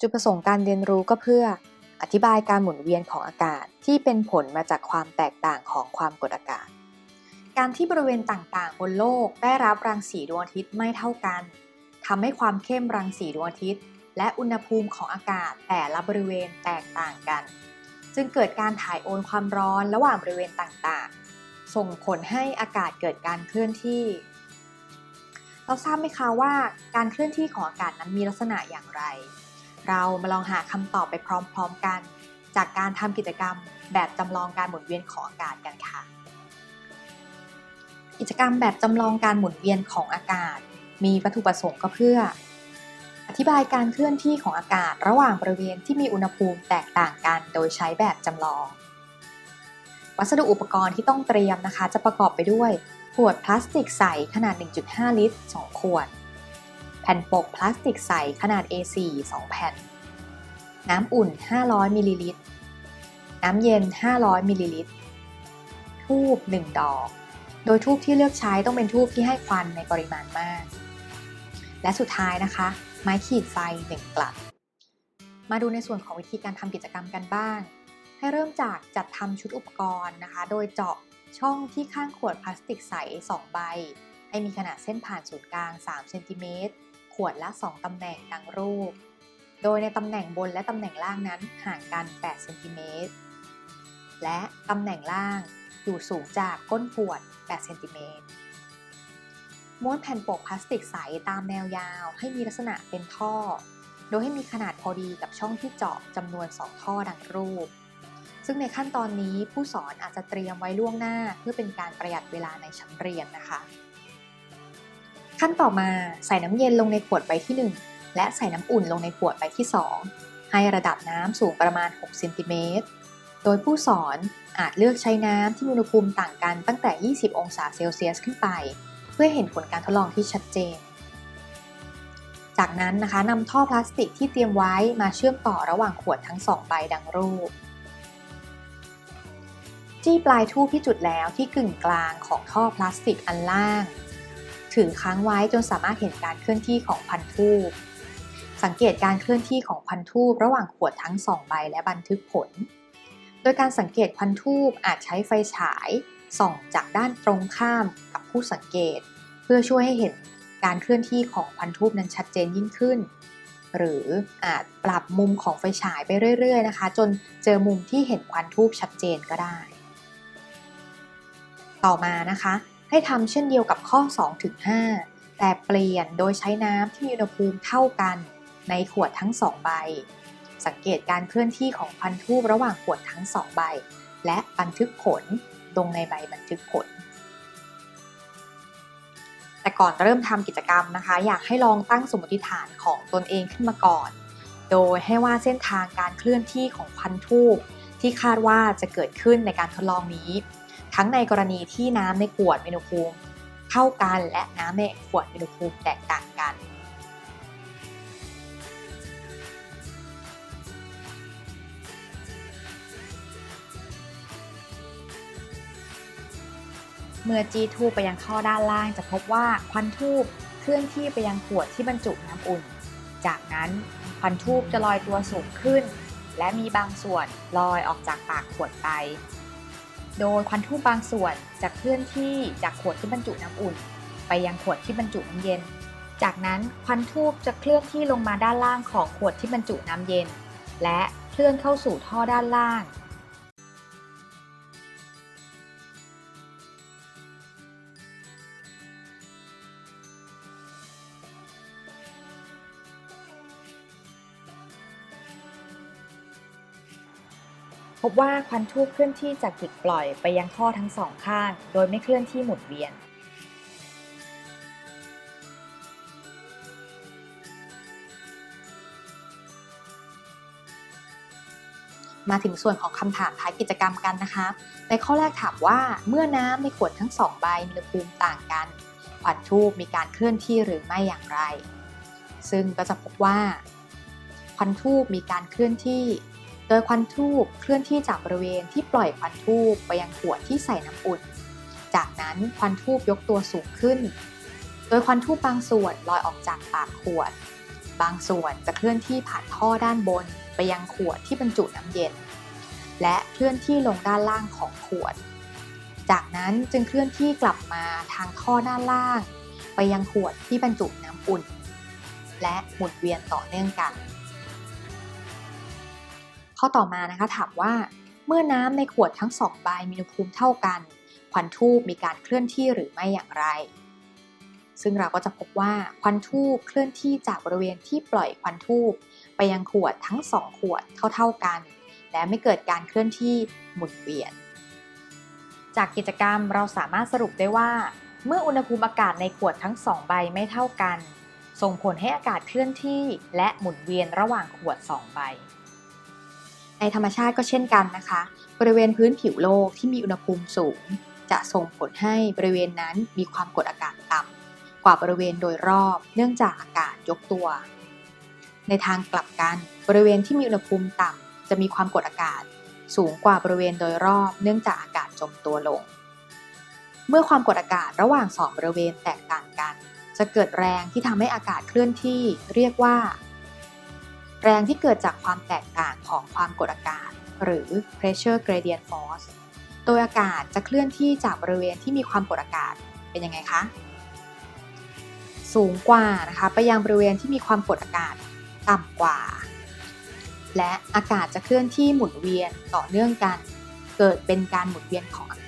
จุดประสงค์การเรียนรู้ก็เพื่อ อธิบายการหมุนเวียนของอากาศที่เป็นผลมาจากความแตกต่างของความกดอากาศ การที่บริเวณต่างๆ บนโลกได้รับรังสีดวงอาทิตย์ไม่เท่ากันทำให้ความเข้มรังสีดวงอาทิตย์ และอุณหภูมิของอากาศแต่ละบริเวณแตกต่างกัน จึงเกิดการถ่ายโอนความร้อนระหว่างบริเวณต่างๆ ส่งผลให้อากาศเกิดการเคลื่อนที่ เราทราบไหมคะว่า การเคลื่อนที่ของอากาศนั้นมีลักษณะอย่างไร เรามาลองหาคำตอบไปพร้อมๆกัน จากการทำกิจกรรมแบบจำลองการหมุนเวียนของอากาศกันค่ะ กิจกรรมแบบจำลองการหมุนเวียนของอากาศ มีวัตถุประสงค์ก็เพื่อ อธิบายการเคลื่อนที่ของอากาศระหว่างบริเวณที่มีอุณหภูมิแตกต่างกัน โดยใช้แบบจำลอง วัสดุอุปกรณ์ที่ต้องเตรียมนะคะ จะประกอบไปด้วยขวดพลาสติกใสขนาด 1.5 ลิตร 2 ขวด แผ่นปกพลาสติกใสขนาด A4 2 แผ่น น้ำอุ่น 500มิลลิลิตร น้ำเย็น 500มิลลิลิตร ทูบ1 ดอก โดยทูบที่เลือกใช้ต้องเป็นทูบที่ให้ควันในปริมาณมาก และสุดท้ายนะคะ ไม้ขีดไฟ 1 กลัดมาดูในส่วนของวิธีการทำกิจกรรมกันบ้าง ให้เริ่มจากจัดทำชุดอุปกรณ์นะคะ โดยเจาะช่องที่ข้างขวดพลาสติกใส 2 ใบ ให้มีขนาดเส้นผ่านศูนย์กลาง 3 เซนติเมตร วดละ 2 ตำแหน่งดังรูป โดยในตำแหน่งบนและตำแหน่งล่างนั้นห่างกัน 8 เซนติเมตร และตำแหน่งล่างอยู่สูงจากก้นขวด 8 เซนติเมตร ม้วนแผ่นปกพลาสติกใสตามแนวยาวให้มีลักษณะเป็นท่อ โดยให้มีขนาดพอดีกับช่องที่เจาะจำนวน 2 ท่อดังรูป ซึ่งในขั้นตอนนี้ผู้สอนอาจจะเตรียมไว้ล่วงหน้าเพื่อเป็นการประหยัดเวลาในชั้นเรียนนะคะ ขั้นต่อมาใส่น้ำเย็นลงในขวดใบที่ 1 และใส่น้ำอุ่นลงในขวดใบที่ 2 ให้ระดับน้ำสูงประมาณ6เซนติเมตร โดยผู้สอนอาจเลือกใช้น้ำที่อุณหภูมิต่างกันตั้งแต่ 20 องศาเซลเซียสขึ้นไป เพื่อเห็นผลการทดลองที่ชัดเจน จากนั้นนะคะนำท่อพลาสติกที่เตรียมไว้มาเชื่อมต่อระหว่างขวดทั้ง2ใบดังรูปจี้ปลายทูบที่จุดแล้วที่กึ่งกลางของท่อพลาสติกอันล่าง ถือค้างไว้จนสามารถเห็นการเคลื่อนที่ของพันทูบสังเกตการเคลื่อนที่ของพันทูบระหว่างขวดทั้ง 2 ใบและบันทึกผล โดยการสังเกตควันทูบอาจใช้ไฟฉายส่องจากด้านตรงข้ามกับผู้สังเกต เพื่อช่วยให้เห็นการเคลื่อนที่ของควันทูบนั้นชัดเจนยิ่งขึ้น หรืออาจปรับมุมของไฟฉายไปเรื่อย ๆ นะคะ จนเจอมุมที่เห็นควันทูบชัดเจนก็ได้ ต่อมานะคะ ให้ทำเช่นเดียวกับข้อ2-5แต่เปลี่ยนโดยใช้น้ำที่มีอุณหภูมิเท่ากันในขวดทั้ง 2 ใบ สังเกตการเคลื่อนที่ของพันทูบระหว่างขวดทั้ง 2 ใบ และบันทึกผลลงในใบบันทึกผล แต่ก่อนเริ่มทำกิจกรรมนะคะ อยากให้ลองตั้งสมมติฐานของตนเองขึ้นมาก่อน โดยให้ว่าเส้นทางการเคลื่อนที่ของพันทูบที่คาดว่าจะเกิดขึ้นในการทดลองนี้ ทั้งในกรณีที่น้ำในขวดมีอุณหภูมิเท่ากันและน้ำในขวดมีอุณหภูมิแตกต่างกัน เมื่อจีทูไปยังท่อด้านล่างจะพบว่าควันทูบเคลื่อนที่ไปยังขวดที่บรรจุน้ำอุ่น จากนั้นควันทูบจะลอยตัวสูงขึ้น และมีบางส่วนลอยออกจากปากขวดไป โดยควันทูบบางส่วนจะเคลื่อนที่จากขวดที่บรรจุน้ำอุ่น ไปยังขวดที่บรรจุน้ำเย็น จากนั้นควันทูบจะเคลื่อนที่ลงมาด้านล่างของขวดที่บรรจุน้ำเย็น และเคลื่อนเข้าสู่ท่อด้านล่าง พบว่าควันทูบเคลื่อนที่จากจุดปล่อยไปยังท่อทั้งสองข้าง โดยไม่เคลื่อนที่หมุนเวียน มาถึงส่วนของคำถามท้ายกิจกรรมกันนะคะในข้อแรกถามว่าเมื่อน้ำในขวดทั้งสองใบมีอุณหภูมิต่างกันควันทูบมีการเคลื่อนที่หรือไม่อย่างไร ซึ่งก็จะพบว่าควันทูบมีการเคลื่อนที่ โดยควันทูบเคลื่อนที่จากบริเวณที่ปล่อยควันทูบไปยังขวดที่ใส่น้ำอุ่น จากนั้นควันทูบยกตัวสูงขึ้น โดยควันทูบบางส่วนลอยออกจากปากขวด บางส่วนจะเคลื่อนที่ผ่านท่อด้านบนไปยังขวดที่บรรจุน้ำเย็น และเคลื่อนที่ลงด้านล่างของขวด จากนั้นจึงเคลื่อนที่กลับมาทางท่อด้านล่าง ไปยังขวดที่บรรจุน้ำอุ่น และหมุนเวียนต่อเนื่องกัน ข้อต่อมานะคะถามว่าเมื่อน้ำในขวดทั้งสองใบมีอุณหภูมิเท่ากันควันทูบมีการเคลื่อนที่หรือไม่อย่างไร ซึ่งเราก็จะพบว่าควันทูบเคลื่อนที่จากบริเวณที่ปล่อยควันทูบไปยังขวดทั้งสองขวดเท่าๆกัน และไม่เกิดการเคลื่อนที่หมุนเวียน จากกิจกรรมเราสามารถสรุปได้ว่า เมื่ออุณหภูมิอากาศในขวดทั้งสองใบไม่เท่ากัน ส่งผลให้อากาศเคลื่อนที่และหมุนเวียนระหว่างขวดสองใบ ในธรรมชาติก็เช่นกันนะคะ บริเวณพื้นผิวโลกที่มีอุณหภูมิสูง จะส่งผลให้บริเวณนั้นมีความกดอากาศต่ำกว่าบริเวณโดยรอบ เนื่องจากอากาศยกตัว ในทางกลับกัน บริเวณที่มีอุณหภูมิต่ำจะมีความกดอากาศ สูงกว่าบริเวณโดยรอบ เนื่องจากอากาศจมตัวลง เมื่อความกดอากาศระหว่างสองบริเวณแตกต่างกัน จะเกิดแรงที่ทำให้อากาศเคลื่อนที่ เรียกว่า แรงที่เกิดจากความแตกต่างของความกดอากาศ หรือ pressure gradient force โดยอากาศจะเคลื่อนที่จากบริเวณที่มีความกดอากาศเป็นยังไงคะ สูงกว่านะคะไปยังบริเวณที่มีความกดอากาศต่ำกว่า และอากาศจะเคลื่อนที่หมุนเวียนต่อเนื่องกัน เกิดเป็นการหมุนเวียนของอา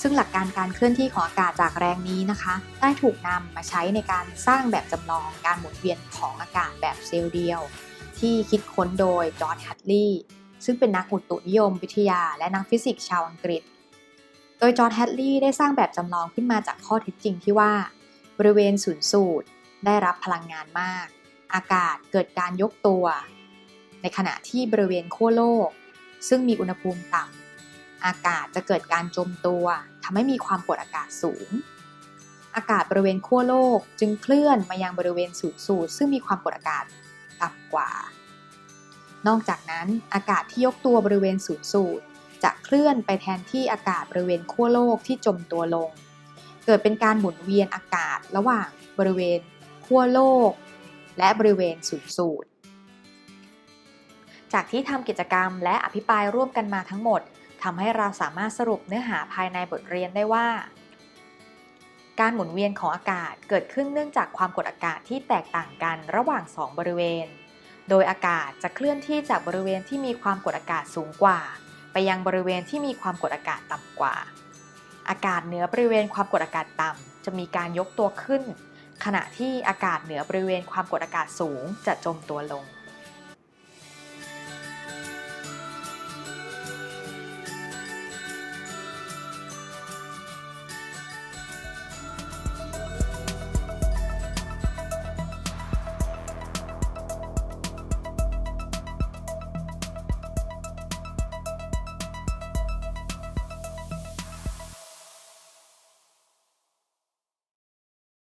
ซึ่งหลักการการเคลื่อนที่ของอากาศจากแรงนี้นะคะ ได้ถูกนำมาใช้ในการสร้างแบบจำลองการหมุนเวียนของอากาศแบบเซลล์เดียว ที่คิดค้นโดยจอร์จฮัตลีย์ซึ่งเป็นนักอุตุนิยมวิทยา และนักฟิสิกส์ชาวอังกฤษ โดยจอร์จแฮตลีย์ได้สร้างแบบจำลองขึ้นมาจากข้อเท็จจริงที่ว่า บริเวณศูนย์สูตร ได้รับพลังงานมาก อากาศเกิดการยกตัว ในขณะที่บริเวณขั้วโลก ซึ่งมีอุณหภูมิต่ำ อากาศจะเกิดการจมตัวทำให้มีความกดอากาศสูง อากาศบริเวณขั้วโลกจึงเคลื่อนมายังบริเวณศูนย์สูตรซึ่งมีความกดอากาศต่ำกว่า นอกจากนั้นอากาศที่ยกตัวบริเวณศูนย์สูตรจะเคลื่อนไปแทนที่อากาศบริเวณขั้วโลกที่จมตัวลง เกิดเป็นการหมุนเวียนอากาศระหว่างบริเวณขั้วโลก และบริเวณศูนย์สูตรจากที่ทำกิจกรรมและอภิปรายร่วมกันมาทั้งหมด ทำให้เราสามารถสรุปเนื้อหาภายในบทเรียนได้ว่า การหมุนเวียนของอากาศเกิดขึ้นเนื่องจากความกดอากาศที่แตกต่างกันระหว่าง 2 บริเวณ โดยอากาศจะเคลื่อนที่จากบริเวณที่มีความกดอากาศสูงกว่า ไปยังบริเวณที่มีความกดอากาศต่ำกว่า อากาศเหนือบริเวณความกดอากาศต่ำจะมีการยกตัวขึ้น ขณะที่อากาศเหนือบริเวณความกดอากาศสูงจะจมตัวลง